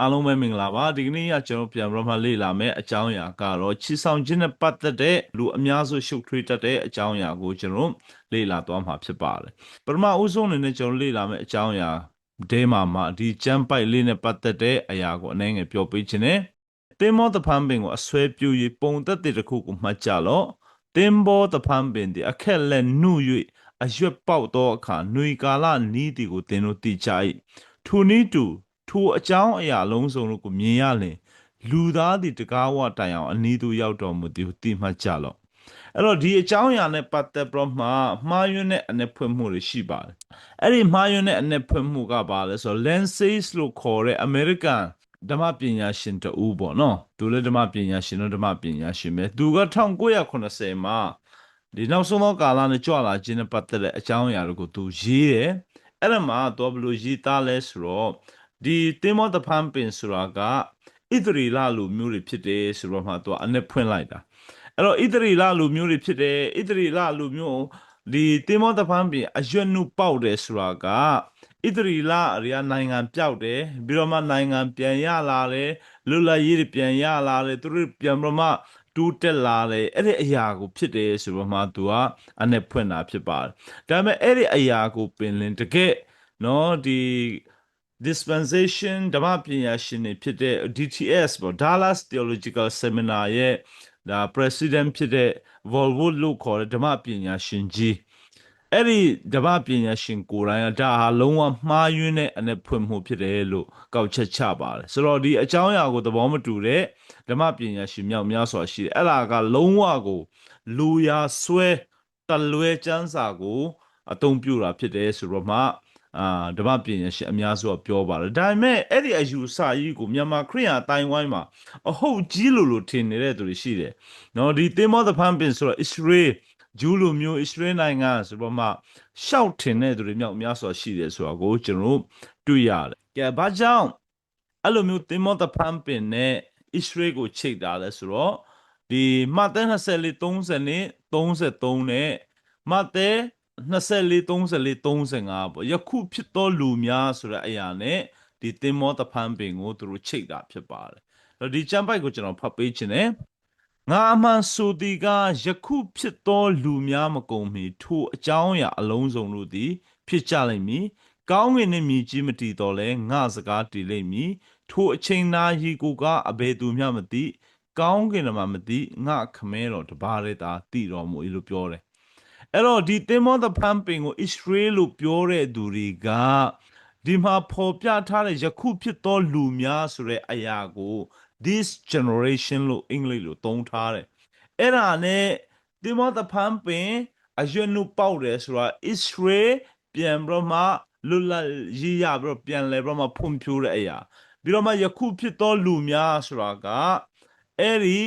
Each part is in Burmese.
အားလုံးပဲမင်္ဂလာပါဒီကနေ့ကကျွန်တော်ပြန်ပြီးတော့မှလေ့လာမယ်အကြောင်းအရာကတော့ချီဆောင်ခြင်းနဲ့ပတ်သက်တဲ့လူအများစုရှုပ်ထွေးတတ်တဲ့အကြောင်းအရာကိုကျွန်တော်လေ့လာသွားမှာဖြစ်ပါတယ်ပထမဦးဆုံးအနေနဲ့ကျွန်တော်လေ့လာမယ်အကြောင်းအရာဒဲမှာမှာဒီကျမ်းပိုက်လေးနဲ့ပတ်သက်တဲ့အရာကိုအနည်းငယ်ပြောပေးခြင်းနဲ့တင်မောတဖန်ပင်ကိုအဆွဲပြူ၍ပုံသက်တဲ့တစ်ခုကိုမှတ်ကြလော့တင်ဘောတဖန်ပင်ဒီအခက်လက်နှု၍အရွက်ပေါက်သောအခါຫນွေကာလနီးတီကိုသင်တို့သိကြ၏ထိုနည်းတူ ထိုအကြောင်းအရာလုံးစုံတို့ကိုမြင်ရလင်လူသားသည်တကားဝတိုင်အောင်အနီးသို့ရောက်တော်မူသည်ဟုသိမှတ်ကြလော့အဲ့တော့ဒီအကြောင်းအရာနဲ့ပတ်သက်ပြီးတော့မှမှားယွင်းတဲ့အ내ဖွင့်မှုတွေရှိပါတယ်အဲ့ဒီမှားယွင်းတဲ့အ내ဖွင့်မှုကပါလဲဆိုတော့ Lances လို့ခေါ်တဲ့ American ဓမ္မပညာရှင်တူပေါ့နော်သူလည်းဓမ္မပညာရှင်တော့ဓမ္မပညာရှင်ပဲသူက1980မှာဒီနောက်ဆုံးသောကာလနဲ့ကြွလာခြင်းနဲ့ပတ်သက်တဲ့အကြောင်းအရာတွေကိုသူရေးတယ်အဲ့ဒါမှာတော့ဘယ်လိုရေးသားလဲဆိုတော့ ဒီတင်မောတဖန်ပင်ဆိုတာကဣသရီလလူမျိုးတွေဖြစ်တယ်ဆိုတော့မှသူကအ내ဖွင့်လိုက်တာအဲ့တော့ဣသရီလလူမျိုးတွေဖြစ်တယ်ဣသရီလလူမျိုးဒီတင်မောတဖန်ပင်အရွက်နုပေါက်တယ်ဆိုတာကဣသရီလအရိယာနိုင်ငံပြောက်တယ်ပြီးတော့မှနိုင်ငံပြန်ရလာတယ်လွတ်လပ်ရေးတွေပြန်ရလာတယ်သူတို့ပြန်ပြီးတော့မှတူးတက်လာတယ်အဲ့ဒီအရာကိုဖြစ်တယ်ဆိုတော့မှသူကအ내ဖွင့်တာဖြစ်ပါတယ်ဒါပေမဲ့အဲ့ဒီအရာကိုပင်လင်တကယ်နော်ဒီ dispensation ဓမ္မပညာရှင်တွေဖြစ်တဲ့ DTS ပေါ့ Dallas Theological Seminar ရဲ့ဒါ president ဖြစ်တဲ့ Volvo လို့ခေါ်တဲ့ဓမ္မပညာရှင်ကြီးအဲ့ဒီဓမ္မပညာရှင်ကိုယ်တိုင်ကဒါဟာလုံးဝမှားယွင်းတဲ့အ내ဖွင့်မှုဖြစ်တယ်လို့ကောက်ချက်ချပါတယ်ဆိုတော့ဒီအကြောင်းအရာကိုသဘောမတူတဲ့ဓမ္မပညာရှင်မြောက်များစွာရှိတယ်အဲ့ဒါကလုံးဝကိုလူရာဆွဲတလွဲစမ်းစာကိုအသုံးပြုတာဖြစ်တယ်ဆိုတော့မှ အာဓမ္မပညာရှင်အများစုကပြောပါတယ်ဒါပေမဲ့အဲ့ဒီအယူဆကြီးကိုမြန်မာခရိယာအတိုင်းဝိုင်းမှာအဟုတ်ကြီးလို့လို့ထင်နေတဲ့သူတွေရှိတယ်နော်ဒီသင်္ဘောသဖန်ပင်ဆိုတော့ Israel ဂျူးလူမျိုး Israel နိုင်ငံဆိုတော့မှရှောက်ထင်တဲ့သူတွေမြောက်များစွာရှိတယ်ဆိုတာကိုကျွန်တော်တို့တွေ့ရတယ်ကဲဘာကြောင့်အဲ့လိုမျိုးသင်္ဘောသဖန်ပင်နဲ့ Israel ကိုချိတ်တာလဲဆိုတော့ဒီမဿဲ24 30နဲ့33နဲ့မဿဲ 24 34 35ပေါ့ယခုဖြစ်သောလူများဆိုတဲ့အရာနဲ့ဒီသင်္မောတဖန်ပင်ကိုသူတို့ချိတ်တာဖြစ်ပါတယ်အဲ့တော့ဒီကျမ်းပိုက်ကိုကျွန်တော်ဖတ်ပေးခြင်းနဲ့ငါအမှန်ဆိုသည်ကယခုဖြစ်သောလူများမကုန်မီထိုအကြောင်းအရာအလုံးစုံတို့သည် ဖြစ်ကြလိမ့်မည်ကောင်းကင်နှင့်မြည်ကြီးမတည်တော်လဲငါစကားတည်လိမ့်မည်ထိုအချိန်နာဟီကိုကအဘယ်သူမျှမသိကောင်းကင်မှာမသိငါခမဲတော်တပါးတဲ့သာတည်တော်မူ၏လို့ပြောတယ် အဲ့တော့ဒီတင်မောသဖန်ပင်ကိုဣသရေလလို့ပြောတဲ့သူတွေကဒီမှာပေါ်ပြထားတဲ့ယခုဖြစ်သောလူများဆိုတဲ့အရာကို this generation လို့အင်္ဂလိပ်လိုသုံးထားတယ်အဲ့ဒါနဲ့တင်မောသဖန်ပင်အရွနုပေါက်တယ်ဆိုတာ Israel ပြန်ပြီးတော့မှလွတ်လပ်ရေးရပြီးတော့ပြန်လဲပြီးတော့မှဖွံ့ဖြိုးတဲ့အရာပြီးတော့မှယခုဖြစ်သောလူများဆိုတာကအဲ့ဒီ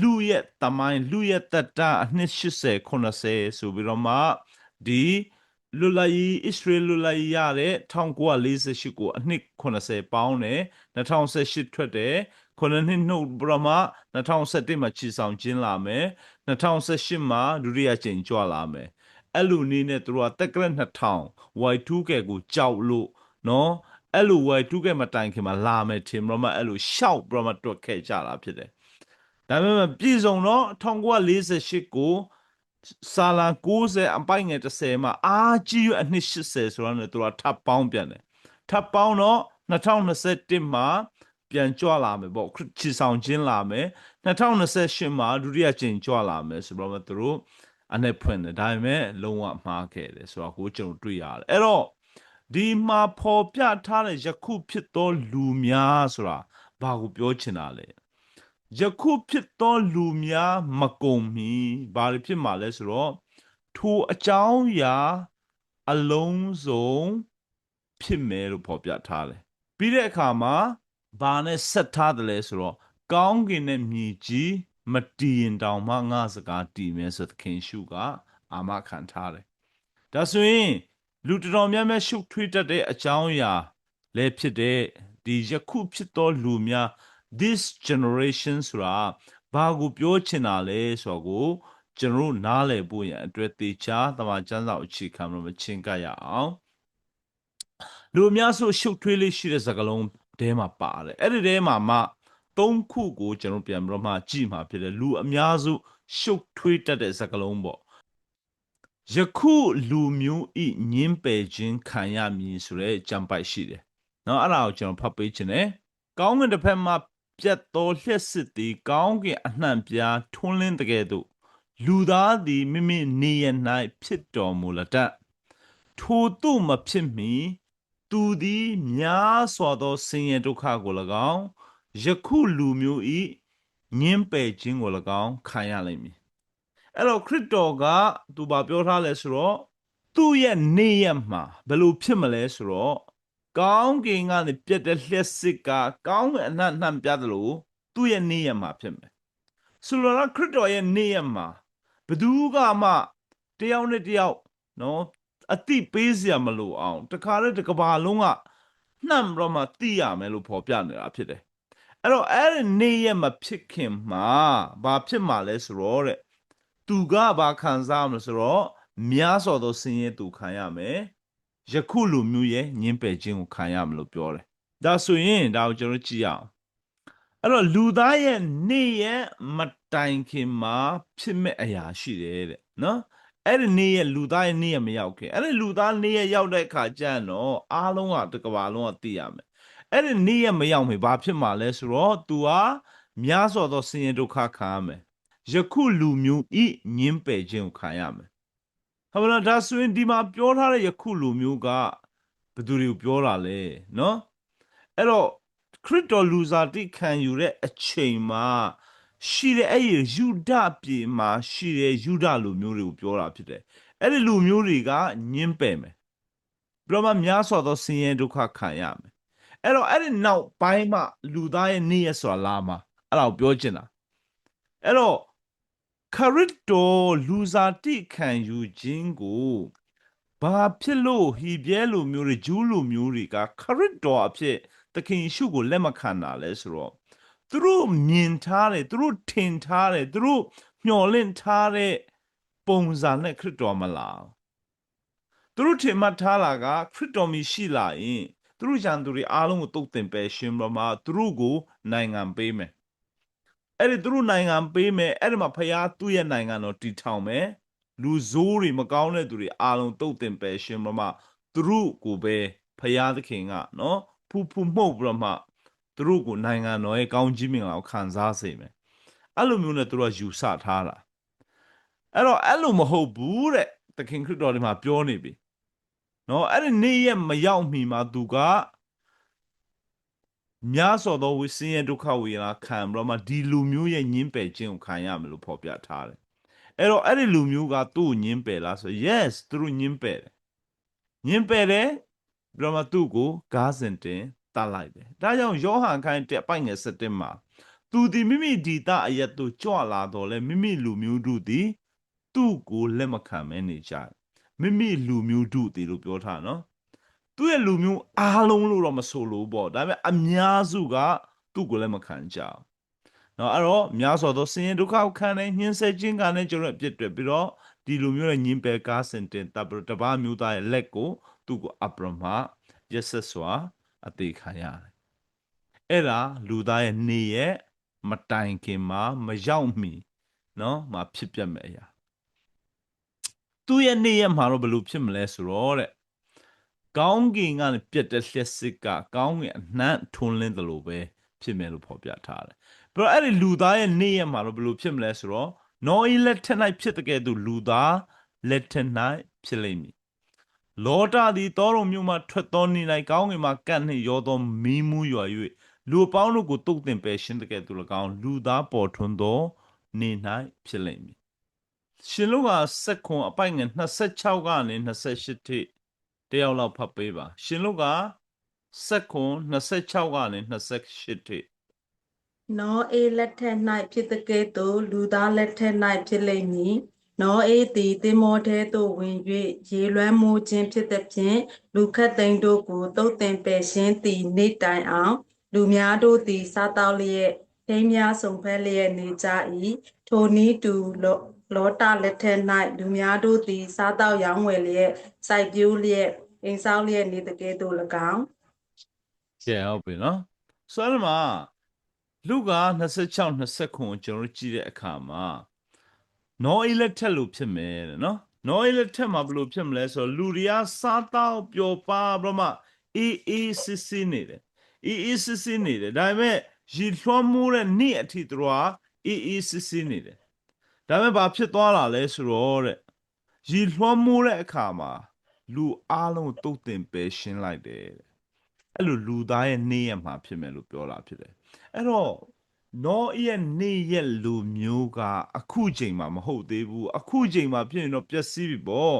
လူရဲ့တမိုင်းလူရဲ့တတအနှစ်80 90ဆိုပြီးတော့မှဒီလွတ်လပ်ရေးဣသရေလလွတ်လပ်ရေးရတဲ့1948ကိုအနှစ်80ပေါင်းတယ်2018ထွက်တယ်ခုနှစ်နှစ်နှုတ်ဘရမ2017မှာချီဆောင်ခြင်းလာမယ်2018မှာဒုတိယကျိန်ကြွလာမယ်အဲ့လိုနည်းနဲ့သူတို့ကတက်ကရက်2000 Y2K ကိုကြောက်လို့နော်အဲ့လို Y2K မတိုင်ခင်မှာလာမယ်ထင်ဘရမအဲ့လိုရှောက်ဘရမတွက်ခဲ့ကြတာဖြစ်တယ် ဒါပေမဲ့ပြည်စုံတော့1948ကိုစာလာ90အပိုင်ငယ်30မှာအာကြီးရအနှစ်80ဆိုတော့ねသူကထပ်ပေါင်းပြန်တယ်ထပ်ပေါင်းတော့2021မှာပြန်ကြွလာမယ်ပေါ့ချီဆောင်ခြင်းလာမယ်2028မှာဒုတိယကျင်ကြွလာမယ်ဆိုတော့သူတို့အနဲ့ဖွင့်တယ်ဒါပေမဲ့လုံးဝမှားခဲ့တယ်ဆိုတော့ကိုကျွန်တော်တွေ့ရတယ်အဲ့တော့ဒီမှာပေါ်ပြထားတဲ့ယခုဖြစ်သောလူများဆိုတာဘာကိုပြောချင်တာလဲ ယခုဖြစ်သောလူများမကုံမီဘာတွေဖြစ်မှာလဲဆိုတော့ထိုအကြောင်းအရာအလုံးစုံဖြစ်မယ်လို့ဖော်ပြထားတယ်ပြီးတဲ့အခါမှာဘာနဲ့ဆက်ထားတယ်လဲဆိုတော့ကောင်းကင်နဲ့မြေကြီးမတည်ရင်တောင်မှငါစကားတည်မယ်ဆိုသခင်ရှုကအာမခံထားတယ်ဒါဆိုရင် လူတော်တော်များများရှုပ်ထွေးတတ်တဲ့အကြောင်းအရာလည်းဖြစ်တဲ့ဒီယခုဖြစ်သောလူများ this generation ဆိုတာဘာကိုပြောချင်တာလဲဆိုတော့ကိုကျွန်တော်နားလည်ဖို့ရန်အတွက်တေချာတမန်ကျမ်းစာအခြေခံလို့မချင်းကပ်ရအောင်လူအများစုရှုပ်ထွေးလေးရှိတဲ့စကားလုံးတဲမှာပါတယ်အဲ့ဒီတဲမှာမှသုံးခုကိုကျွန်တော်ပြန်ပြီးတော့မှကြည့်မှာဖြစ်တယ်လူအများစုရှုပ်ထွေးတတ်တဲ့စကားလုံးပေါ့ယခုလူမျိုးဤညင်းပယ်ခြင်းခံရမည်ဆိုတဲ့ကြံပိုက်ရှိတယ်။နော်အဲ့ဒါကိုကျွန်တော်ဖတ်ပေးခြင်းတယ်။ကောင်းကင်တစ်ဖက်မှာ ပြတ်တော်လျှက်စစ်သည်ကောင်းကင်အနှံ့ပြားထွန်းလင်းတကယ်သို့လူသားသည်မိမိနေရ၌ဖြစ်တော်မူလတတ်ထိုသို့မဖြစ်မီသူသည်များစွာသောဆင်းရဲဒုက္ခကို၎င်းယခုလူမျိုးဤညင်းပယ်ခြင်းကို၎င်းခံရလိမ့်မည်အဲ့တော့ခရစ်တော်ကသူဘာပြောထားလဲဆိုတော့သူ့ရဲ့နေရမှာဘယ်လိုဖြစ်မလဲဆိုတော့ ကောင်းကင်ကနေပြတ်တဲ့လျှက်စစ်ကကောင်းကင်အနှံ့နှံ့ပြတယ်လို့သူ့ရဲ့နေရမှာဖြစ်မယ်ဆိုတော့ခရစ်တော်ရဲ့နေရမှာဘယ်သူကမှတယောက်နဲ့တယောက်နော်အတိပေးစရာမလိုအောင်တခါတည်းတစ်ကဘာလုံးကနှံ့ပြီးတော့မှသိရမယ်လို့ဖော်ပြနေတာဖြစ်တယ်အဲ့တော့အဲ့ဒီနေရမဖြစ်ခင်မှာဘာဖြစ်မှာလဲဆိုတော့တဲ့သူကဘာခံစားမလဲဆိုတော့များစွာသောဆင်းရဲသူခံရမယ် ယခုလူမျိုးရဲ့ညင်းပယ်ခြင်းကိုခံရမယ်လို့ပြောတယ်ဒါဆိုရင်ဒါကိုကျွန်တော်ကြည့်ရအောင်အဲ့တော့လူသားရဲ့နေရဲ့မတိုင်ခင်မှာဖြစ်မဲ့အရာရှိတယ်တဲ့နော်အဲ့ဒီနေ့ရဲ့လူသားရဲ့နေ့ရဲ့မရောက်ခင်အဲ့ဒီလူသားနေ့ရဲ့ရောက်တဲ့အခါကျရင်တော့အားလုံးကတစ်ကဘာလုံးကသိရမယ်အဲ့ဒီနေ့ရဲ့မရောက်မီဘာဖြစ်မှာလဲဆိုတော့ तू ဟာများစွာသောဆင်းရဲဒုက္ခခံရမယ်ယခုလူမျိုးဤညင်းပယ်ခြင်းကိုခံရမယ် ဟုတ်လားဒါဆိုရင်ဒီမှာပြောထားတဲ့ယခုလူမျိုးကဘယ်သူတွေကိုပြောတာလဲနော်အဲ့တော့ခရစ်တော်လူစားတိခံယူတဲ့အချိန်မှာရှိတဲ့အဲ့ဒီယူဒပြည်မှာရှိတဲ့ယူဒလူမျိုးတွေကိုပြောတာဖြစ်တယ်အဲ့ဒီလူမျိုးတွေကညင်းပယ်မယ်ပြီးတော့မှများစွာသောဆင်းရဲဒုက္ခခံရမယ်အဲ့တော့အဲ့ဒီနောက်ပိုင်းမှလူသားရဲ့နေ့ရက်ဆိုတာလာမှာအဲ့ဒါကိုပြောချင်တာအဲ့တော့ ခရစ်တော်လူစားတိခံယူခြင်းကိုဘာဖြစ်လို့ဟီပြဲလူမျိုးတွေဂျူးလူမျိုးတွေကခရစ်တော်အဖြစ်သခင်ယေရှုကိုလက်မခံတာလဲဆိုတော့သူတို့မြင်ထားတယ်သူတို့ထင်ထားတယ်သူတို့မျှော်လင့်ထားတဲ့ပုံစံနဲ့ခရစ်တော်မလာသူတို့ထင်မှတ်ထားလာကခရစ်တော်မရှိလာရင်သူတို့ရန်သူတွေအားလုံးကိုတုတ်တင်ပယ်ရှင်းတော့မှသူတို့ကိုနိုင်ငံပေးမယ် အဲ့ဒီသူတို့နိုင်ငံပေးမယ်အဲ့ဒီမှာဖခင်သူ့ရဲ့နိုင်ငံတော်တည်ထောင်မယ်လူဆိုးတွေမကောင်းတဲ့သူတွေအားလုံးတုတ်တင်ပယ်ရှင်းတော့မှသူတို့ကိုပဲဖခင်သခင်ကနော်ဖူဖူမှုတ်ပြီးတော့မှသူတို့ကိုနိုင်ငံတော်ရဲ့ကောင်းကြီးမင်္ဂလာကိုခံစားစေမယ်အဲ့လိုမျိုးနဲ့သူတို့ကယူဆထားတာအဲ့တော့အဲ့လိုမဟုတ်ဘူးတဲ့သခင်ခရစ်တော်ဒီမှာပြောနေပြီနော်အဲ့ဒီနေ့ရက်မရောက်မီမှာသူက များစွာသောဝိစင်းရဲ့ဒုက္ခဝေဒနာခံပြီးတော့မှဒီလူမျိုးရဲ့ညင်းပယ်ခြင်းကိုခံရမယ်လို့ဖော်ပြထားတယ်အဲ့တော့အဲ့ဒီလူမျိုးကသူ့ကိုညင်းပယ်လားဆို yes သူတို့ညင်းပယ်တယ်ညင်းပယ်တယ်ပြီးတော့မှသူ့ကိုကားစင်တင်တတ်လိုက်တယ်ဒါကြောင့်ယောဟန်ခိုင်းတဲ့အပိုင်ငယ်7မှာသူဒီမိမိဒီတအရက်တို့ကြွလာတော့လဲမိမိလူမျိုးတို့သည်သူ့ကိုလက်မခံမဲနေကြတယ်မိမိလူမျိုးတို့သည်လို့ပြောထားနော် သူ့ရဲ့လူမျိုးအားလုံးလို့တော့မဆိုလို့ပေါ့ဒါပေမဲ့အများစုကသူ့ကိုလည်းမခံကြဘူးနော်အဲ့တော့များစွာသောဆင်းရဲဒုက္ခကိုခံနေညှင်းဆဲခြင်းကလည်းကျွန်တော်အပြစ်တွေ့ပြီးတော့ဒီလူမျိုးရဲ့ညင်ပယ်ကားစင်တင်တပ်ပြီးတပားမျိုးသားရဲ့လက်ကိုသူ့ကိုအပရမရက်ဆက်စွာအသေးခံရတယ်အဲ့ဒါလူသားရဲ့နေရဲ့မတိုင်ခင်မှာမရောက်မီနော်မှာဖြစ်ပြမဲ့အရာသူ့ရဲ့နေရဲ့မှာတော့ဘယ်လိုဖြစ်မလဲဆိုတော့တဲ့ ကောင်းကင်ကနေပြတ်တဲ့လျှက်စစ်ကကောင်းကင်အနှံ့ထွန်းလင်းတယ်လို့ပဲဖြစ်မယ်လို့ဖော်ပြထားတယ်။ပြီးတော့အဲ့ဒီလူသားရဲ့နေ့ရက်မှာတော့ဘယ်လိုဖြစ်မလဲဆိုတော့နော်ဤလက်ထက်၌ဖြစ်တဲ့ကဲ့သို့လူသားလက်ထက်၌ဖြစ်လိမ့်မည်။လောတာသည်တောတော်မြို့မှထွက်သောနေ၌ကောင်းကင်မှကန့်နှင့်ရောသောမီးမူးရွာ၍လူအပေါင်းတို့ကိုတုတ်တင်ပယ်ရှင်းတဲ့ကဲ့သို့၎င်းလူသားပေါ်ထွန်းသောနေ၌ဖြစ်လိမ့်မည်။ရှင်လုကစက်ခွန်အပိုင်ငယ်26ကနေ28ထိ တယောက်လောက်ဖတ်ပေးပါ ရှင်လုကစက်ခွန်26ကနေ28ထိနောအေလက်ထက်၌ဖြစ်တဲ့ကဲ့သို့လူသားလက်ထက်၌ဖြစ်လိမ့်မည်နောအေသည်တင်မောထဲသို့ဝင်၍ရေလွှမ်းမိုးခြင်းဖြစ်သည်ဖြင့်လူခတ်သိမ်းတို့ကိုတုတ်တင်ပယ်ရှင်းသည်နေ့တိုင်အောင် လူများတို့သည်စားတောက်လျက်ထိမ်းများစုံဖက်လျက်နေကြ၏ထိုနည်းတူလောလောတလက်ထက်၌လူများတို့သည်စားတောက်ရောင်းဝယ်လျက်စိုက်ပျိုးလျက် အိမ်ဆောက်လျက်နေတကဲ့သို့၎င်းကဲဟုတ်ပြီနော်ဆိုတော့ဒီမှာလူက26 29ကိုကျွန်တော်တို့ကြည့်တဲ့အခါမှာနောအေးလက်ထက်လို့ဖြစ်မယ်တဲ့နော်နောအေးလက်ထက်မှာဘယ်လိုဖြစ်မလဲဆိုတော့လူတွေကစားတော့ပျော်ပါပြီးတော့မှအေးအေးစစ်စစ်နေတယ်အေးအေးစစ်စစ်နေတယ်ဒါပေမဲ့ရီလွှမ်းမိုးတဲ့နေ့အထိသူတို့ကအေးအေးစစ်စစ်နေတယ်ဒါပေမဲ့ဘာဖြစ်သွားတာလဲဆိုတော့တဲ့ရီလွှမ်းမိုးတဲ့အခါမှာ လူအားလုံးကိုတုတ်တင်ပယ်ရှင်းလိုက်တယ်တဲ့အဲ့လိုလူသားရဲ့နေ့ရက်မှာဖြစ်မယ်လို့ပြောတာဖြစ်တယ်အဲ့တော့နောရဲ့နေ့ရက်လူမျိုးကအခုချိန်မှာမဟုတ်သေးဘူးအခုချိန်မှာဖြစ်ရင်တော့ပျက်စီးပြီပေါ့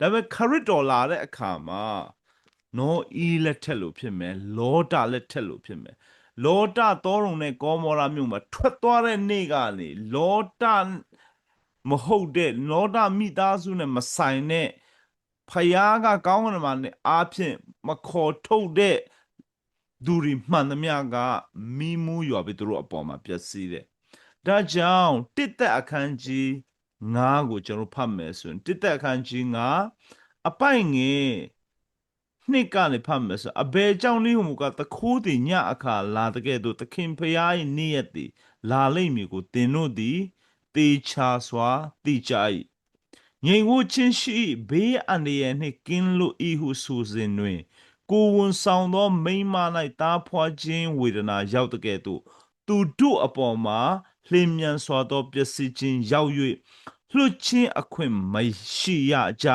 ဒါပေမဲ့ခရစ်တော်လာတဲ့အခါမှာနောဤလက်ထက်လို့ဖြစ်မယ်လောတာလက်ထက်လို့ဖြစ်မယ်လောတာတောရုံနဲ့ကောမောရာမြို့မှာထွက်သွားတဲ့နေ့ကနေလောတာမဟုတ်တဲ့လောတာမိသားစုနဲ့မဆိုင်တဲ့ ဖယားကကောင်းကင်မှာနဲ့အားဖြင့်မခေါ်ထုတ်တဲ့သူတွေမှန်သမျှကမိမှုရွာပြီးသူတို့အပေါ်မှာပျက်စီးတယ်။ဒါကြောင့်တစ်သက်အခန်းကြီး9ကိုကျွန်တော်ဖတ်မယ်ဆိုရင်တစ်သက်အခန်းကြီး9အပိုင်ငယ်နှစ်ကနေဖတ်မယ်ဆိုအဘယ်ကြောင့်လေးဟူမူကသခိုးတင်ညအခါလာတဲ့ကဲ့သို့သခင်ဖျား၏နေ့ရက်သည်လာလိမ့်မည်ကိုသင်တို့သည်တေချာစွာသိကြ၏ ငြိမ်ဝှချင်းရှိဘေးအန္တရာယ်နှင့်ကင်းလွတ်၏ဟုဆိုစဉ်တွင် ကိုယ်ဝန်ဆောင်သော မိန်းမ၌တားဖွာခြင်းဝေဒနာရောက်တဲ့ကဲ့သို့သူတို့အပေါ်မှာလျင်မြန်စွာသောပျက်စီးခြင်းရောက်၍လွှတ်ခြင်းအခွင့်မရှိရကြ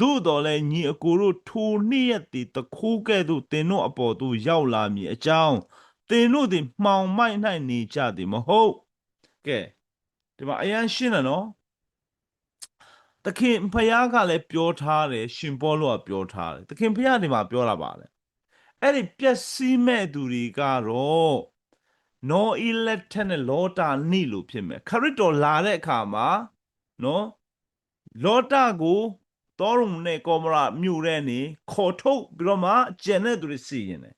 သို့တော်လည်းညီအကိုတို့ထိုနေ့ရက်သည်တခိုးကဲ့သို့တင်တို့အပေါ်သို့ရောက်လာမည်အကြောင်းတင်တို့သည်မှောင်မိုက်၌နေကြသည်မဟုတ်ကဲဒီမှာအရန်ရှင်းတယ်နော် သခင်ဖယားကလည်းပြောထားတယ်ရှင်ပေါလုကပြောထားတယ်သခင်ဖယားဒီမှာပြောတာပါလေအဲ့ဒီပျက်စီးမဲ့သူတွေကတော့နောအီလက်ထက်နဲ့လောတာနိလို့ဖြစ်မယ်ခရစ်တော်လာတဲ့အခါမှာနော်လောတာကိုတောရုံနဲ့ကောမရာမြို့ထဲနေခေါ်ထုတ်ပြီးတော့မှကျန်တဲ့သူတွေစီရင်တယ်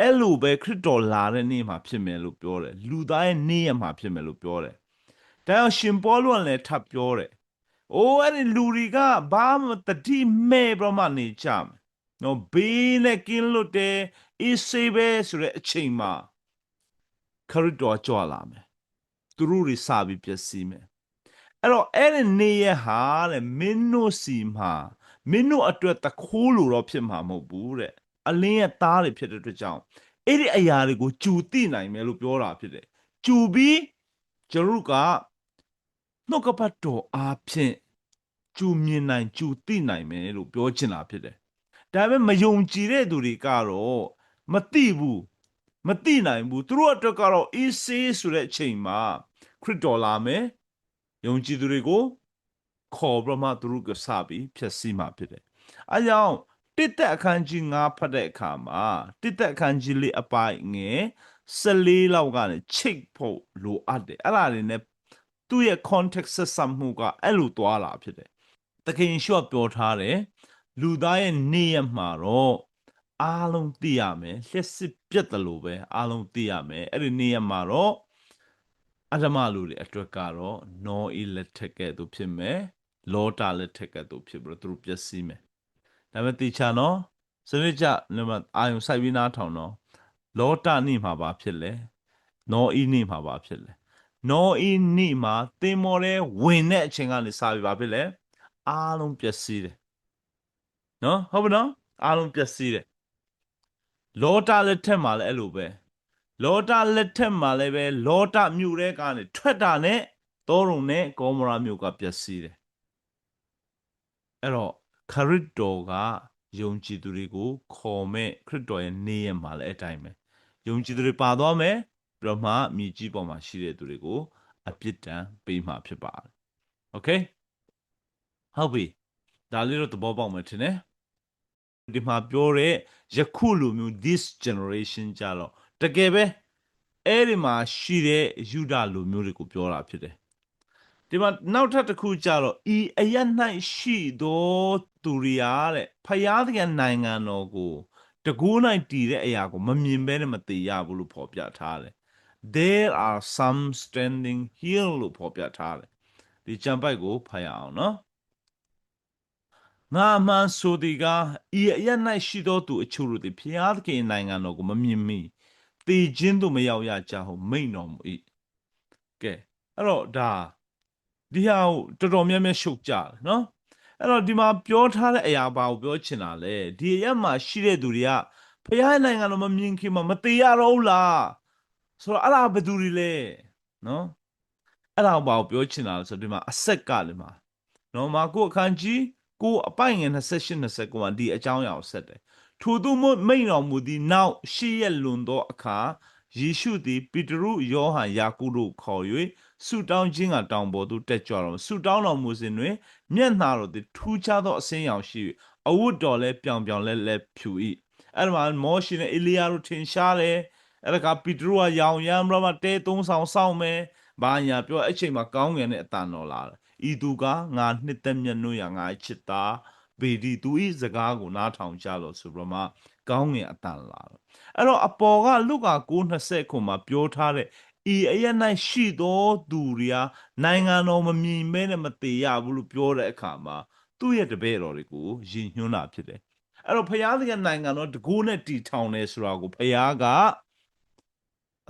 အဲ့လိုပဲခရစ်တော်လာတဲ့နေ့မှာဖြစ်မယ်လို့ပြောတယ်လူသားရဲ့နေ့ရက်မှာဖြစ်မယ်လို့ပြောတယ်ဒါကြောင့်ရှင်ပေါလုကလည်းထပ်ပြောတယ်။ အိုးအဲ့ဒီလူတွေကဘာမှတတိမဲ့ပြမနေကြမယ်။နော်ဘေးနဲ့ကင်းလွတ်တဲ့အေးဆေးပဲဆိုတဲ့အချိန်မှာခရစ်တော်ကြွလာမယ်။သူတို့တွေစပြီးပျက်စီးမယ်။အဲ့တော့အဲ့ဒီနေရဟာတဲ့မင်းတို့စီမှာမင်းတို့အတွက်တခိုးလိုတော့ဖြစ်မှာမဟုတ်ဘူးတဲ့အလင်းရဲ့သားတွေဖြစ်တဲ့အတွက်ကြောင့်အဲ့ဒီအရာတွေကိုကြူသိနိုင်မယ်လို့ပြောတာဖြစ်တယ်။ကြူပြီးကျွန်တော်တို့က နှုတ်ကပတ်တော်အားဖြင့်ကျူမြင်နိုင်ကျူသိနိုင်မယ်လို့ပြောချင်တာဖြစ်တယ်။ဒါပေမဲ့မယုံကြည်တဲ့သူတွေကတော့မသိဘူးမသိနိုင်ဘူးသူတို့အတွက်ကတော့အေးဆေးဆိုတဲ့အချိန်မှာခရစ်တော်လာမယ်ယုံကြည်သူတွေကိုခေါ်ပြီးမှသူတို့ကစပြီးဖြည့်ဆည်းမှာဖြစ်တယ်။အဲကြောင့်တစ်သက်အခန်းကြီး9ဖတ်တဲ့အခါမှာတစ်သက်အခန်းကြီးလေးအပိုင်းငယ်14လောက်ကနေချိတ်ဖို့လိုအပ်တယ်။အဲ့ဒါတွေ ਨੇ သူ့ရဲ့ context ဆက်စပ်မှုကအဲ့လိုသွားလာဖြစ်တယ်။တခင်ရှော့ပြောထားတယ်လူသားရဲ့နေ့ရက်မှာတော့အားလုံးသိရမယ်လျှက်စစ်ပြတ်တယ်လို့ပဲအားလုံးသိရမယ်အဲ့ဒီနေ့ရက်မှာတော့အဓမ္မလူတွေအတွက်ကတော့နောအီလက်ထက်ကဲ့သို့ဖြစ်မယ်လောတာလက်ထက်ကဲ့သို့ဖြစ်ပြီးတော့သူတို့ပျက်စီးမယ်ဒါပေမဲ့တိချာနော်စနစ်ကြနံပါတ်အာယုံစိုက်ပြီးနားထောင်နော်လောတာနေ့မှာဘာဖြစ်လဲနောအီနေ့မှာဘာဖြစ်လဲ နောအင်းနိမှာတင်မော်တဲ့ဝင်တဲ့အချိန်ကနေစပြီးပါဖြစ်လေအားလုံးပျက်စီးတယ်နော်ဟုတ်ပါနော်အားလုံးပျက်စီးတယ်လောတာလက်ထက်မှာလည်းအဲ့လိုပဲလောတာလက်ထက်မှာလည်းပဲလောတာမြို့တဲ့ကနေထွက်တာနဲ့တောရုံနဲ့ကောမရာမြို့ကပျက်စီးတယ်အဲ့တော့ခရစ်တော်ကယုံကြည်သူတွေကိုခေါ်မဲ့ခရစ်တော်ရဲ့နေ့ရက်မှာလည်းအတိုင်းပဲယုံကြည်သူတွေပါသွားမယ် ပြီးတော့မှမြေကြီးပေါ်မှာရှိတဲ့သူတွေကိုအပြစ်ဒဏ်ပေးမှာဖြစ်ပါတယ်။ Okay ဟုတ်ပြီဒါလေးတော့သဘောပေါက်မယ်ထင်တယ်။ဒီမှာပြောတဲ့ယခုလူမျိုး this generation ကြတော့တကယ်ပဲအဲ့ဒီမှာရှိတဲ့ယူဒလူမျိုးတွေကိုပြောတာဖြစ်တယ်။ဒီမှာနောက်ထပ်တစ်ခုကြတော့ဤအယတ်၌ရှိသောသူတွေအားတဲ့ဖယားသခင်နိုင်ငံတော်ကိုတကူးနိုင်တည်တဲ့အရာကိုမမြင်ဘဲနဲ့မသိရဘူးလို့ဖော်ပြထားတယ်။ there are some standing here လို့ဖော်ပြထားတယ်။ဒီကြံပိုက်ကိုဖတ်ရအောင်နော်ငါအမှန်ဆိုသည်ကားဤအရ၌ရှိသောသူအချို့တို့သည်ဖျားသခင်နိုင်ငံတော်ကိုမမြင်မီတည်ခြင်းသို့မရောက်ရကြဟုမိန့်တော်မူ၏ကဲအဲ့တော့ဒါဒီဟာကိုတော်တော်များများရှုပ်ကြတယ်နော်အဲ့တော့ဒီမှာပြောထားတဲ့အရာဘာကိုပြောချင်တာလဲဒီအရက်မှာရှိတဲ့သူတွေကဖျားနိုင်ငံတော်မမြင်ခင်မှာမတည်ရတော့ဘူးလား ဆိုတော့အဲ့ဒါဘယ်သူတွေလဲနော်အဲ့ဒါကိုဘာကိုပြောချင်တာလဲဆိုတော့ဒီမှာအဆက်ကလေမှာနော်မာကိုအခန်းကြီးကိုအပိုင်ငယ်28 29မှာဒီအကြောင်းအရာကိုဆက်တယ်ထို့သူမိန်တော်မူသည့်နောက်ရှေ့ရက်လွန်သောအခါယေရှုသည်ပေတရုယောဟန်ယာကုပ်တို့ခေါ်၍ဆုတောင်းခြင်းကတောင်ပေါ်သို့တက်ကြွတော်မူဆုတောင်းတော်မူစဉ်တွင် မျက်နှာတော်သည်ထူးခြားသောအစင်းရောင်ရှိ၍အဝတ်တော်လည်းပြောင်ပြောင်လဲလဲဖြူ၏အဲ့ဒါမှာမောရှေနဲ့အေလိယာတို့ထင်ရှားတယ် အဲ့ဒါကပေတရုကရောင်ရမ်းပြီးတော့မှတဲသုံးဆောင်စောင့်မယ်ဘာညာပြောအဲ့အချိန်မှာကောင်းငင်တဲ့အတန်တော်လာတယ်ဤသူကငါနှစ်သက်မြတ်နိုးရငါချစ်သားပေဒီသူဤစကားကိုနားထောင်ကြလို့ဆိုပြီးတော့မှကောင်းငင်အတန်လာတော့အဲ့တော့အပေါ်ကလုကာ9:20ခုမှာပြောထားတဲ့ဤအရ၌ရှိသောသူတွေကနိုင်ငံတော်မမြင်မဲနဲ့မသေးရဘူးလို့ပြောတဲ့အခါမှာသူ့ရဲ့တပည့်တော်တွေကိုယဉ်ညွှန်းတာဖြစ်တယ်အဲ့တော့ဖျားသခင်နိုင်ငံတော်တကူနဲ့တီထောင်နေဆိုတာကိုဖျားက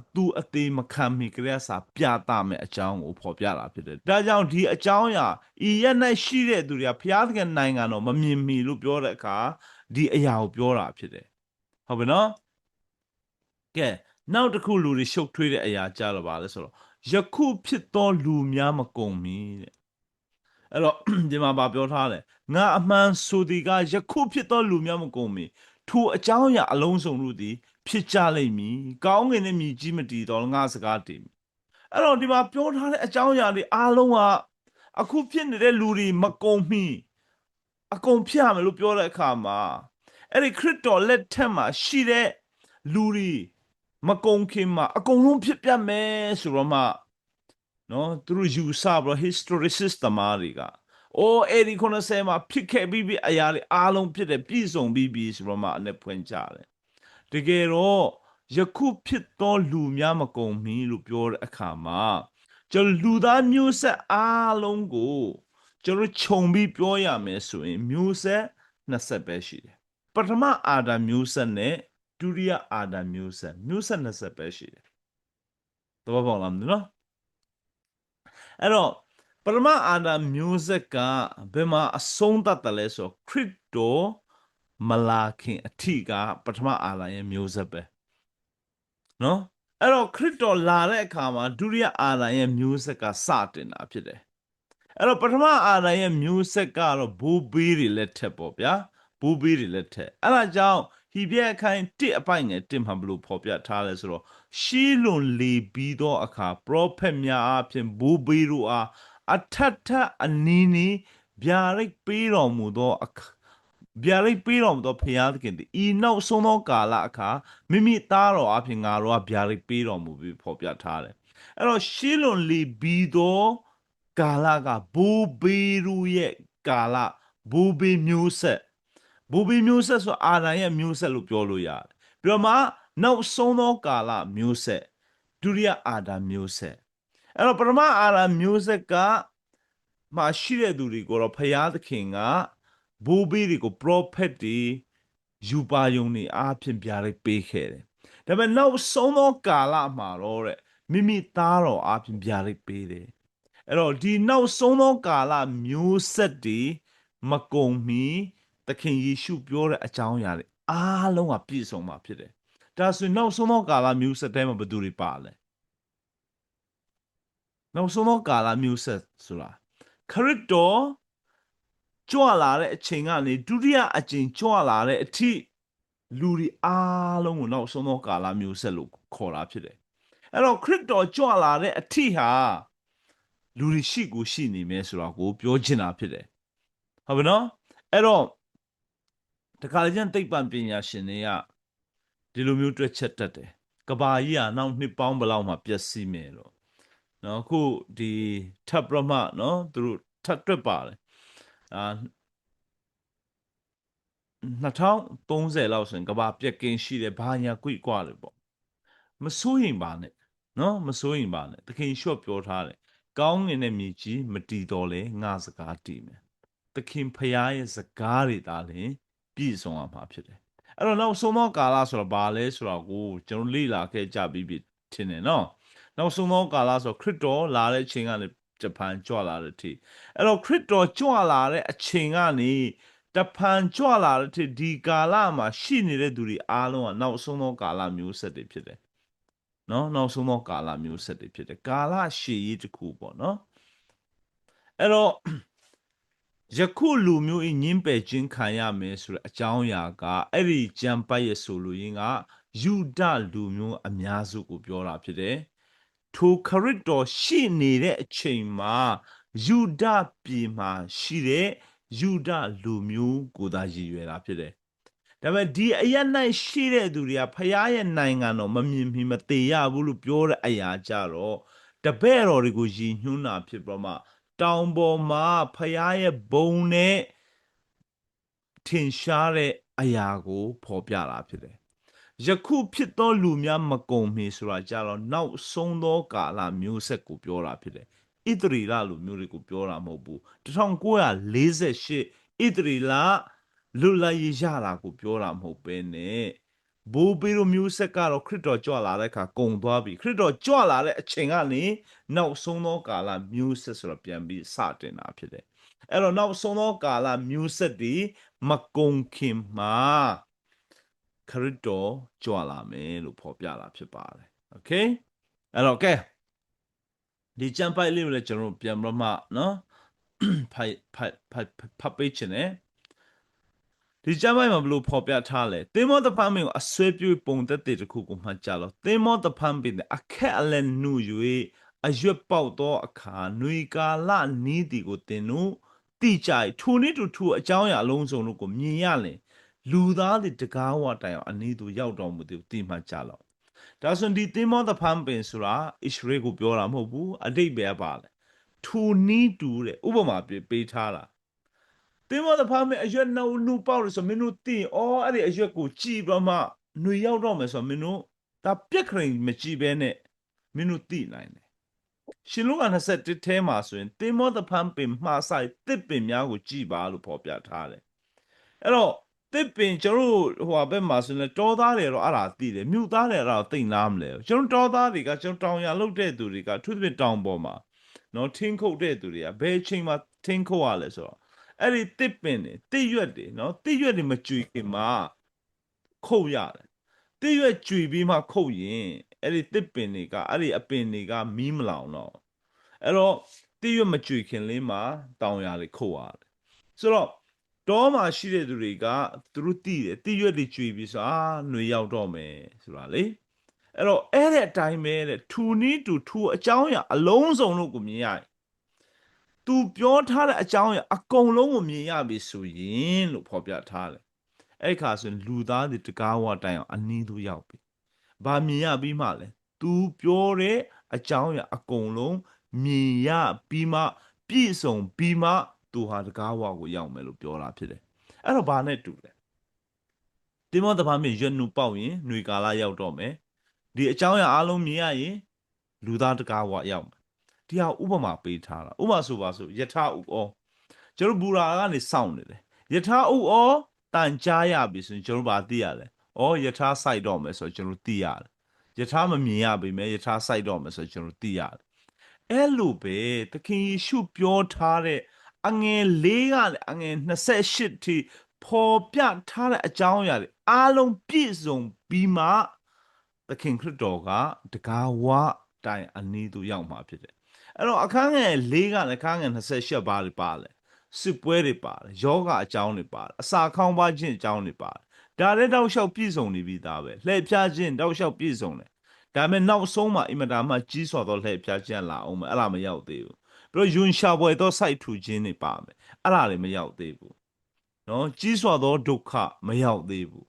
အသူအသေးမခံမီကလေးစာပြတာမဲ့အကြောင်းကိုဖော်ပြတာဖြစ်တယ်။ဒါကြောင့်ဒီအကြောင်းအရာဤရက်၌ရှိတဲ့သူတွေကဘုရားသခင်နိုင်ငံတော်မမြင်မီလို့ပြောတဲ့အခါဒီအရာကိုပြောတာဖြစ်တယ်။ဟုတ်ပြီနော်။ကဲနောက်တစ်ခုလူတွေရှုပ်ထွေးတဲ့အရာကြတော့ပါလဲဆိုတော့ယခုဖြစ်သောလူများမကုန်မီတဲ့။အဲ့တော့ဒီမှာဗာပြောထားတယ်။ငါအမှန်ဆိုဒီကယခုဖြစ်သောလူများမကုန်မီထိုအကြောင်းအရာအလုံးစုံတို့သည် ဖြစ်ကြလိမ့်မည်ကောင်းငင်နဲ့မြည်ကြီးမတည်တော့ငါစကားတည်မည်အဲ့တော့ဒီမှာပြောထားတဲ့အကြောင်းအရာတွေအားလုံးကအခုဖြစ်နေတဲ့လူတွေမကုံမီအကုန်ဖြစ်ရမယ်လို့ပြောတဲ့အခါမှာအဲ့ဒီခရစ်တော်လက်ထက်မှာရှိတဲ့လူတွေမကုံခင်မှာအကုန်လုံးဖြစ်ပြတ်မယ်ဆိုတော့မှနော်သူတို့ယူဆပြီး historicist တမားတွေကအိုးအဲ့ဒီ90မှာဖြစ်ခဲ့ပြီးပြီအရာတွေအားလုံးဖြစ်တယ်ပြည့်စုံပြီးပြီဆိုတော့မှအနေဖွင့်ကြတယ် တကယ်တော့ယခုဖြစ်သောလူများမကုန်မီလို့ပြောတဲ့အခါမှာကျွန်တော်လူသားမျိုးဆက်အားလုံးကိုကျွန်တော်ခြုံပြီးပြောရမယ်ဆိုရင် မျိုးဆက်20ပဲရှိတယ်ပထမအာဒံမျိုးဆက်နဲ့ဒုတိယအာဒံမျိုးဆက်မျိုးဆက်20ပဲရှိတယ်သဘောပေါက်လားမသိဘူးနော်အဲ့တော့ပထမအာဒံမျိုးဆက်ကဘယ်မှာအဆုံးသတ်တယ်လဲဆိုတော့ခရစ်တော် မလာခင်အထိကပထမအာလာရဲ့မျိုးဆက်ပဲနော်အဲ့တော့ခရစ်တော်လာတဲ့အခါမှာဒုတိယအာလာရဲ့မျိုးဆက်ကစတင်တာဖြစ်တယ်အဲ့တော့ပထမအာလာရဲ့မျိုးဆက်ကတော့ဘိုးဘေးတွေလက်ထက်ပေါ့ဗျာဘိုးဘေးတွေလက်ထက်အဲ့ဒါကြောင့်ဟိပြက်အခိုင်တစ်အပိုင်ငယ်တစ်မှဘလို့ဖော်ပြထားလဲဆိုတော့ရှီးလွန်လေပြီးသောအခါပရောဖက်များအဖြစ်ဘိုးဘေးတို့အားအထက်ထက်အနီးနီးဗျာဒိတ်ပေးတော်မူသောအခါ ဗျာဒိတ်ပေးတော်မူသောဖရာသခင်သည်ဤနောက်ဆုံးသောကာလအခါမိမိသားတော်အဖြစ်ငါတို့ကဗျာဒိတ်ပေးတော်မူပြီးဖော်ပြထားတယ်။အဲ့တော့ရှေးလွန်လီပြီးသောကာလကဘိုးဘေးတို့ရဲ့ကာလဘိုးဘေးမျိုးဆက်ဘိုးဘေးမျိုးဆက်ဆိုအာရန်ရဲ့မျိုးဆက်လို့ပြောလို့ရတယ်။ပြီးတော့မှနောက်ဆုံးသောကာလမျိုးဆက်ဒုတိယအာဒံမျိုးဆက်အဲ့တော့ပထမအာရန်မျိုးဆက်ကမှရှိတဲ့သူတွေကိုတော့ဖရာသခင်က ဘိုးဘေးတွေကို prophet တွေယူပါယုံနေအားဖြင့်ပြလိုက်ပေးခဲ့တယ်။ဒါပေမဲ့နောက်ဆုံးသောကာလမှာတော့တဲ့မိမိသားတော်အားဖြင့်ပြလိုက်ပေးတယ်။အဲ့တော့ဒီနောက်ဆုံးသောကာလမျိုးဆက်တွေမကုံမီသခင်ယေရှုပြောတဲ့အကြောင်းအရာတွေအားလုံးကပြည့်စုံမှာဖြစ်တယ်။ဒါဆိုရင်နောက်ဆုံးသောကာလမျိုးဆက်တဲမှာဘယ်သူတွေပါလဲ။နောက်ဆုံးသောကာလမျိုးဆက်ဆိုတာခရစ်တော် ကြွလာတဲ့အချိန်ကနေဒုတိယအချိန်ကြွလာတဲ့အထိလူတွေအားလုံးကိုနောက်ဆုံးသောကာလမျိုးဆက်လို့ခေါ်တာဖြစ်တယ်။အဲ့တော့ခရစ်တော်ကြွလာတဲ့အထိဟာလူတွေရှိကိုရှိနေမယ်ဆိုတာကိုပြောချင်တာဖြစ်တယ်။ဟုတ်ပြီနော်။အဲ့တော့တခါလေကျရင်သိပ္ပံပညာရှင်တွေကဒီလိုမျိုးတွက်ချက်တတ်တယ်။ကဘာကြီးကနောက်နှစ်ပေါင်းဘယ်လောက်မှပျက်စီးမယ်လို့။နော်အခုဒီထပ်ပြမနော်သူတို့ထပ်တွက်ပါတယ်။ အာ2030လောက်ဆိုရင်ကဘာပြက်ကင်းရှိတယ်ဘာညာကွိကွာတယ်ပေါ့မစိုးရင်ပါနဲ့နော်မစိုးရင်ပါနဲ့သခင်ရှော့ပြောထားတယ်ကောင်းငင်တဲ့မြေကြီးမတီတော်လဲငါစကားတည်မယ်သသခင်ဖရာရဲ့စကားတွေဒါလင်ပြည့်စုံအောင်မှာဖြစ်တယ်အဲ့တော့နောက်ဆုံးသောကာလဆိုတော့ဘာလဲဆိုတော့ကိုကျွန်တော်လေ့လာခဲ့ကြပြီးပြီထင်တယ်နော်နောက်ဆုံးသောကာလဆိုတော့ခရစ်တော်လာတဲ့အချိန်ကနေ ဂျပန်ကြွလာတဲ့အထိအဲ့တော့ခရစ်တော်ကြွလာတဲ့အချိန်ကနေတပန်ကြွလာတဲ့အထိဒီကာလမှာရှိနေတဲ့သူတွေအားလုံးကနောက်ဆုံးသောကာလမျိုးဆက်တွေဖြစ်တယ်နော်နောက်ဆုံးသောကာလမျိုးဆက်တွေဖြစ်တယ်ကာလရှည်ရေးတစ်ခုပေါ့နော်အဲ့တော့ယခုလူမျိုးဤညင်းပယ်ခြင်းခံရမယ်ဆိုတဲ့အကြောင်းအရာကအဲ့ဒီကြံပိုက်ရဲ့ဆိုလိုရင်းကယူဒလူမျိုးအများစုကိုပြောတာဖြစ်တယ်။ ထိုခရစ်တော်ရှိနေတဲ့အချိန်မှာယူဒပြည်မှာရှိတဲ့ယူဒလူမျိုးကိုသာရည်ရွယ်တာဖြစ်တယ်။ဒါပေမဲ့ဒီအရ၌ရှိတဲ့သူတွေကဖရားရဲ့နိုင်ငံတော်မမြင်မီမသေးရဘူးလို့ပြောတဲ့အရာကြတော့တပည့်တော်တွေကိုယဉ်ညွှန်းတာဖြစ်ပြီးတော့မှတောင်ပေါ်မှာဖရားရဲ့ဘုံနဲ့ထင်ရှားတဲ့အရာကိုဖော်ပြတာဖြစ်တယ်။ ယခုဖြစ်သောလူများမကုံမီဆိုတာကြတော့နောက်ဆုံးသောကာလမျိုးဆက်ကိုပြောတာဖြစ်တယ်။ဣသရီလလူမျိုးတွေကိုပြောတာမဟုတ်ဘူး။1948ဣသရီလလွတ်လပ်ရေးရတာကိုပြောတာမဟုတ်ပဲနဲ့ဘိုးဘေးတို့မျိုးဆက်ကတော့ခရစ်တော်ကြွလာတဲ့အခါကုံသွားပြီခရစ်တော်ကြွလာတဲ့အချိန်ကနေနောက်ဆုံးသောကာလမျိုးဆက်ဆိုတော့ပြန်ပြီးစတင်တာဖြစ်တယ်။အဲ့တော့နောက်ဆုံးသောကာလမျိုးဆက်ဒီမကုံခင်မှာ ခရစ်တော်ကြွလာမယ်လို့ဖော်ပြတာဖြစ်ပါတယ်။ Okay အဲ့တော့ကဲဒီကြံပိုက်လေးကိုလည်းကျွန်တော်တို့ပြန်ပြီးတော့မှနော်ဖိုက်ဖိုက်ဖိုက်ဖတ်ပေးခြင်းနဲ့ဒီကျမ်းပိုင်းမှာဘလို့ဖော်ပြထားလဲသင်္မောတဖန်မင်းကိုအဆွဲပြေပုံသက်တဲ့တစ်ခုကိုမှတ်ကြလို့သင်္မောတဖန်ပင်အခက်အလဲနု၍အရွက်ပေါက်သောအခါຫນွေကာလနီးတီကိုသင်တို့တိကြိုက်ထိုနည်းတူထိုအကြောင်းအရာအလုံးစုံတို့ကိုမြင်ရလင် လူသားတွေတကားဝတိုင်အောင်အနည်းသူရောက်တော်မူသည်ကိုသိမှတ်ကြလို့ဒါဆိုရင်ဒီသင်္မောတဖန်ပင်ဆိုတာဣရှရေကိုပြောတာမဟုတ်ဘူးအတိတ်ပဲပါလေထိုနည်းတူတဲ့ဥပမာပြပေးထားတာတင်းမတဲ့ဖားမအရွက်နှုတ်နှုတ်ပေါက်လို့ဆိုမင်းတို့သိရင်အော်အဲ့ဒီအရွက်ကိုကြည်ပြမှຫນွေရောက်တော့မယ်ဆိုတော့မင်းတို့ဒါပြက်ခရင်မကြည်ပဲနဲ့မင်းတို့သိနိုင်တယ်ရှင်လောက21ထဲမှာဆိုရင်တင်းမောတဲ့ဖမ်းပင်မှားဆိုင်တစ်ပင်များကိုကြည်ပါလို့ဖော်ပြထားတယ်အဲ့တော့ တစ်ပင်ကျွန်တော်တို့ဟိုဘက်မှာဆိုရင်တောသားတွေတော့အဲ့ဒါသိတယ်မြူသားတွေအဲ့ဒါသိနားမလဲကျွန်တော်တောသားတွေကကျွန်တော်တောင်ရလုတ်တဲ့သူတွေကသူသဖြင့်တောင်ပေါ်မှာနော်ထင်းခုတ်တဲ့သူတွေကဘယ်အချိန်မှာထင်းခုတ်ရလဲဆိုတော့အဲ့ဒီတစ်ပင်တွေတစ်ရွက်တွေနော်တစ်ရွက်တွေမကြွေခင်မှာခုတ်ရတယ်တစ်ရွက်ကြွေပြီးမှခုတ်ရင်အဲ့ဒီတစ်ပင်တွေကအဲ့ဒီအပင်တွေကမီးမလောင်တော့အဲ့တော့တစ်ရွက်မကြွေခင်လေးမှာတောင်ရတွေခုတ်ရတယ်ဆိုတော့ တောမှာရှိတဲ့သူတွေကသူတို့တည်တယ်တစ်ရွက်တွေကြွေပြီးဆိုအာຫນွေရောက်တော့မယ်ဆိုတာလေအဲ့တော့အဲ့တဲ့အတိုင်းပဲတဲ့ထူနီးတူထူအကြောင်းအရာအလုံးစုံလို့ကိုမြင်ရတယ် तू ပြောထားတဲ့အကြောင်းအရာအကုန်လုံးကိုမြင်ရပြီဆိုရင်လို့ဖော်ပြထားတယ်အဲ့ဒီခါဆိုရင်လူသားတွေတကားဝတိုင်အောင်အနည်းသူရောက်ပြီဘာမြင်ရပြီးမှလဲ तू ပြောတဲ့အကြောင်းအရာအကုန်လုံးမြင်ရပြီးမှပြည့်စုံပြီးမှ तू ဟာတကားဝကိုရောက်မယ်လို့ပြောတာဖြစ်တယ်အဲ့တော့ဘာနဲ့တူလဲတင်မောတဘာမြင်ရွက်နုပေါက်ရင်ຫນွေကာလရောက်တော့မယ်ဒီအကြောင်းအရာအားလုံးမြင်ရရင်လူသားတကားဝရောက်မယ် ဒီဟာဥပမာပေးထားတာဥပမာဆိုပါဆိုယထာဥဩကျွန်တော်ဘူရာကနေစောင့်နေတယ်ယထာဥဩတန်ကြားရပြီဆိုရင်ကျွန်တော်ဗာသိရလဲဩယထာစိုက်တော့မယ်ဆိုတော့ကျွန်တော်သိရတယ်ယထာမမြင်ရပြီမဲ့ယထာစိုက်တော့မယ်ဆိုတော့ကျွန်တော်သိရတယ်အဲ့လိုပဲသခင်ယေရှုပြောထားတဲ့ အငယ်၄ကနေအငယ်28ထိပေါ်ပြထားတဲ့အကြောင်းအရာတွေအားလုံးပြည့်စုံပြီးမှသခင်ခရစ်တော်ကတကားဝတိုင်အနည်းသူရောက်မှာဖြစ်တယ်အဲ့တော့အခန်းငယ်၄ကလည်းအခန်းငယ်28ပါးတွေပါလဲစစ်ပွဲတွေပါတယ်ယောဂအကြောင်းတွေပါတယ်အစာခေါင်းပါခြင်းအကြောင်းတွေပါတယ်ဒါလည်းတောက်လျှောက်ပြည့်စုံနေပြီသားပဲလှည့်ဖြားခြင်းတောက်လျှောက်ပြည့်စုံတယ်ဒါပေမဲ့နောက်ဆုံးမှာအင်မတာမှကြီးစွာသောလှည့်ဖြားခြင်းလာအောင်မယ်အဲ့ဒါမရောက်သေးဘူး ပြီးတော့ယွန်ရှာပွဲသောစိုက်ထူခြင်းတွေပါမယ်အဲ့ဒါလည်းမရောက်သေးဘူးနော်ကြီးစွာသောဒုက္ခမရောက်သေးဘူး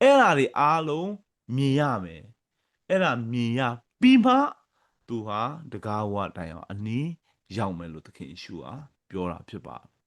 အဲ့ဒါတွေအားလုံးမြင်ရမယ်အဲ့ဒါမြင်ရပြီးမှသူဟာတကားဝတိုင်အောင်အနီးရောက်မယ်လို့သခင်ယေရှုဟာပြောတာဖြစ်ပါတယ်